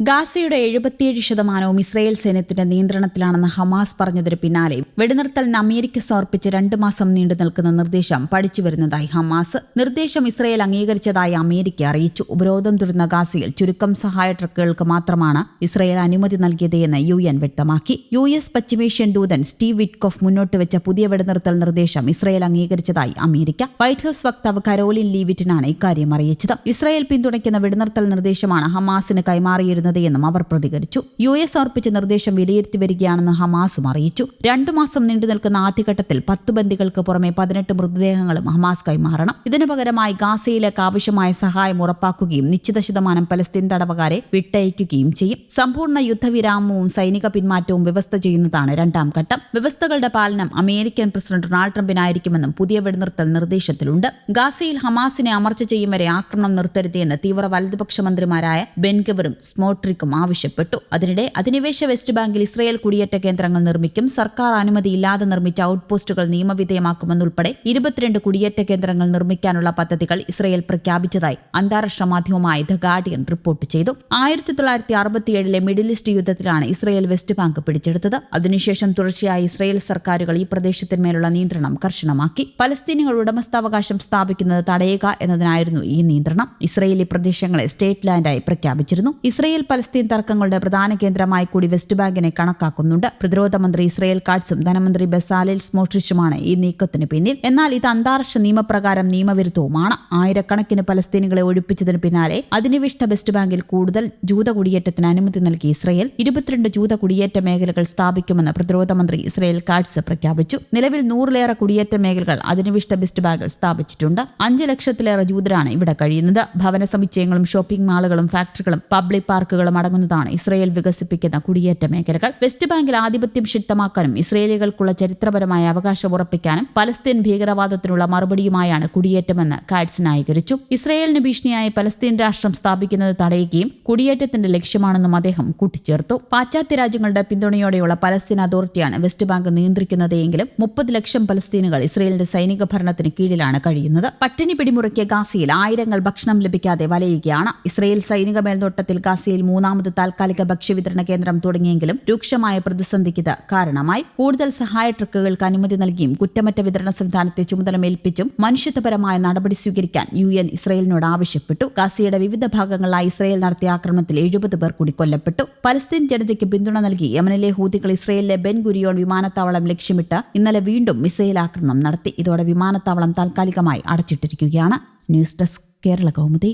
ഗാസയുടെ എഴുപത്തിയേഴ് ശതമാനവും ഇസ്രയേൽ സൈന്യത്തിന്റെ നിയന്ത്രണത്തിലാണെന്ന് ഹമാസ് പറഞ്ഞതിന് പിന്നാലെ വെടിനിർത്തലിന് അമേരിക്ക സമർപ്പിച്ച് രണ്ട് മാസം നീണ്ടു നിൽക്കുന്ന നിർദ്ദേശം പഠിച്ചുവരുന്നതായി ഹമാസ് നിർദ്ദേശം ഇസ്രായേൽ അംഗീകരിച്ചതായി അമേരിക്ക അറിയിച്ചു. ഉപരോധം തുടർന്ന ഗാസയിൽ ചുരുക്കം സഹായ ട്രക്കുകൾക്ക് മാത്രമാണ് ഇസ്രായേൽ അനുമതി നൽകിയതെന്ന് യു എൻ വ്യക്തമാക്കി. യു എസ് പശ്ചിമേഷ്യൻ ദൂതൻ സ്റ്റീവ് വിറ്റ്കോഫ് മുന്നോട്ട് വെച്ച പുതിയ വെടിനിർത്തൽ നിർദ്ദേശം ഇസ്രായേൽ അംഗീകരിച്ചതായി അമേരിക്ക. വൈറ്റ് ഹൌസ് വക്താവ് കരോലിൻ ലീവിറ്റിനാണ് ഇക്കാര്യം അറിയിച്ചത്. ഇസ്രായേൽ പിന്തുണയ്ക്കുന്ന വെടിനിർത്തൽ നിർദ്ദേശമാണ് ഹമാസിന് കൈമാറിയിരുന്നത് എന്നും അവർ പ്രതികരിച്ചു. യു എസ് അർപ്പിച്ച നിർദ്ദേശം വിലയിരുത്തി വരികയാണെന്ന് ഹമാസും അറിയിച്ചു. രണ്ടു മാസം നീണ്ടു നിൽക്കുന്ന ആദ്യഘട്ടത്തിൽ പത്ത് ബന്ദികൾക്ക് പുറമെ പതിനെട്ട് മൃതദേഹങ്ങളും ഹമാസ് കൈമാറണം. ഇതിനു പകരമായി ഗാസയിലേക്ക് ആവശ്യമായ സഹായം ഉറപ്പാക്കുകയും നിശ്ചിത ശതമാനം പലസ്തീൻ തടവുകാരെ വിട്ടയക്കുകയും ചെയ്യും. സമ്പൂർണ യുദ്ധവിരാമവും സൈനിക പിന്മാറ്റവും വ്യവസ്ഥ ചെയ്യുന്നതാണ് രണ്ടാം ഘട്ടം. വ്യവസ്ഥകളുടെ പാലനം അമേരിക്കൻ പ്രസിഡന്റ് ഡൊണാൾഡ് ട്രംപിനായിരിക്കുമെന്നും പുതിയ വെടിനിർത്തൽ നിർദ്ദേശത്തിലുണ്ട്. ഗാസയിൽ ഹമാസിനെ അമർച്ച ചെയ്യും വരെ ആക്രമണം നിർത്തരുതെന്ന് തീവ്ര വലതുപക്ഷ മന്ത്രിമാരായ ബെൻഗവറും സ്മോട്രിക്കും ആവശ്യപ്പെട്ടു. അതിനിടെ അധിനിവേശ വെസ്റ്റ് ബാങ്കിൽ ഇസ്രയേൽ കുടിയേറ്റ കേന്ദ്രങ്ങൾ നിർമ്മിക്കും. സർക്കാർ അനുമതിയില്ലാതെ നിർമ്മിച്ച ഔട്ട് പോസ്റ്റുകൾ നിയമവിധേയമാക്കുമെന്നുൾപ്പെടെ ഇരുപത്തിരണ്ട് കുടിയേറ്റ കേന്ദ്രങ്ങൾ നിർമ്മിക്കാനുള്ള പദ്ധതികൾ ഇസ്രയേൽ പ്രഖ്യാപിച്ചതായി അന്താരാഷ്ട്ര മാധ്യമമായ ദ ഗാർഡിയൻ റിപ്പോർട്ട് ചെയ്തു. ആയിരത്തി തൊള്ളായിരത്തി അറുപത്തിയേഴിലെ മിഡിൽ ഈസ്റ്റ് യുദ്ധത്തിലാണ് ഇസ്രയേൽ വെസ്റ്റ് ബാങ്ക് പിടിച്ചെടുത്തത്. അതിനുശേഷം തുടർച്ചയായി ഇസ്രയേൽ സർക്കാരുകൾ ഈ പ്രദേശത്തിന്മേലുള്ള നിയന്ത്രണം കർശനമാക്കി. പലസ്തീനികൾ ഉടമസ്ഥാവകാശം സ്ഥാപിക്കുന്നത് തടയുക എന്നതിനായിരുന്നു ഈ നിയന്ത്രണം. ഇസ്രയേലി പ്രദേശങ്ങളെ സ്റ്റേറ്റ് ലാൻഡായി പ്രഖ്യാപിച്ചിരുന്നു. ഇസ്രയേൽ പലസ്തീൻ തർക്കങ്ങളുടെ പ്രധാന കേന്ദ്രമായി കൂടി വെസ്റ്റ് ബാങ്കിനെ കണക്കാക്കുന്നുണ്ട്. പ്രതിരോധ മന്ത്രി ഇസ്രയേൽ കാട്സും ധനമന്ത്രി ബസാലിൽ സ്മോട്രിഷുമാണ് ഈ നീക്കത്തിന് പിന്നിൽ. എന്നാൽ ഇത് അന്താരാഷ്ട്ര നിയമപ്രകാരം നിയമവിരുദ്ധവുമാണ്. ആയിരക്കണക്കിന് പലസ്തീനുകളെ ഒഴിപ്പിച്ചതിന് പിന്നാലെ അധിനിവിഷ്ട വെസ്റ്റ് ബാങ്കിൽ കൂടുതൽ ജൂത കുടിയേറ്റത്തിന് അനുമതി നൽകി ഇസ്രയേൽ. ഇരുപത്തിരണ്ട് ജൂത കുടിയേറ്റ മേഖലകൾ സ്ഥാപിക്കുമെന്ന് പ്രതിരോധ മന്ത്രി ഇസ്രയേൽ കാട്സ് പ്രഖ്യാപിച്ചു. നിലവിൽ നൂറിലേറെ കുടിയേറ്റ മേഖലകൾ അധിനിവിഷ്ട വെസ്റ്റ് ബാങ്കിൽ സ്ഥാപിച്ചിട്ടുണ്ട്. അഞ്ച് ലക്ഷത്തിലേറെ ജൂതരാണ് ഇവിടെ കഴിയുന്നത്. ഭവന സമുച്ചയങ്ങളും ഷോപ്പിംഗ് മാളുകളും ഫാക്ടറികളും പബ്ലിക് പാർക്കുകളും അടങ്ങുന്നതാണ്. ഇസ്രയേൽ വികസിപ്പിക്കുന്ന കുടിയേറ്റ മേഖലകൾ വെസ്റ്റ് ബാങ്കിൽ ആധിപത്യം ശക്തമാക്കാനും ഇസ്രയേലികൾക്കുള്ള ചരിത്രപരമായ അവകാശം ഉറപ്പിക്കാനും പലസ്തീൻ ഭീകരവാദത്തിനുള്ള മറുപടിയുമായാണ് കുടിയേറ്റമെന്ന് കാഡ്സ് ന്യായീകരിച്ചു. ഇസ്രയേലിന് ഭീഷണിയായി പലസ്തീൻ രാഷ്ട്രം സ്ഥാപിക്കുന്നത് തടയുകയും കുടിയേറ്റത്തിന്റെ ലക്ഷ്യമാണെന്നും അദ്ദേഹം കൂട്ടിച്ചേർത്തു. പാശ്ചാത്യ രാജ്യങ്ങളുടെ പിന്തുണയോടെയുള്ള പലസ്തീൻ അതോറിറ്റിയാണ് വെസ്റ്റ് ബാങ്ക് നിയന്ത്രിക്കുന്നതെങ്കിലും മുപ്പത് ലക്ഷം പലസ്തീനുകൾ ഇസ്രയേലിന്റെ സൈനിക ഭരണത്തിന് കീഴിലാണ് കഴിയുന്നത്. പട്ടിണി പിടിമുറുക്കിയ ഗാസയിൽ ആയിരങ്ങൾ ഭക്ഷണം ലഭിക്കാതെ വലയുകയാണ്. ഇസ്രയേൽ സൈനിക മേൽനോട്ടത്തിൽ ഗാസയിൽ മൂന്നാമത് താൽക്കാലിക ഭക്ഷ്യവിതരണ കേന്ദ്രം തുടങ്ങിയെങ്കിലും രൂക്ഷമായ പ്രതിസന്ധിക്ക് ഇത് കാരണമായി. കൂടുതൽ സഹായ ട്രക്കുകൾക്ക് അനുമതി നൽകിയും കുറ്റമറ്റ വിതരണ സംവിധാനത്തെ ചുമതലമേൽപ്പിച്ചും മനുഷ്യത്വപരമായ നടപടി സ്വീകരിക്കാൻ യു എൻ ഇസ്രയേലിനോട് ആവശ്യപ്പെട്ടു. ഗാസയുടെ വിവിധ ഭാഗങ്ങളിലായി ഇസ്രയേൽ നടത്തിയ ആക്രമണത്തിൽ എഴുപത് പേർ കൂടി കൊല്ലപ്പെട്ടു. പലസ്തീൻ ജനതയ്ക്ക് പിന്തുണ നൽകി യമനിലെ ഹൂതികൾ ഇസ്രയേലിലെ ബെൻ ഗുരിയോൺ വിമാനത്താവളം ലക്ഷ്യമിട്ട് ഇന്നലെ വീണ്ടും മിസൈൽ ആക്രമണം നടത്തി. ഇതോടെ വിമാനത്താവളം താൽക്കാലികമായി അടച്ചിട്ടിരിക്കുകയാണ്. News desk Kerala Kaumudi.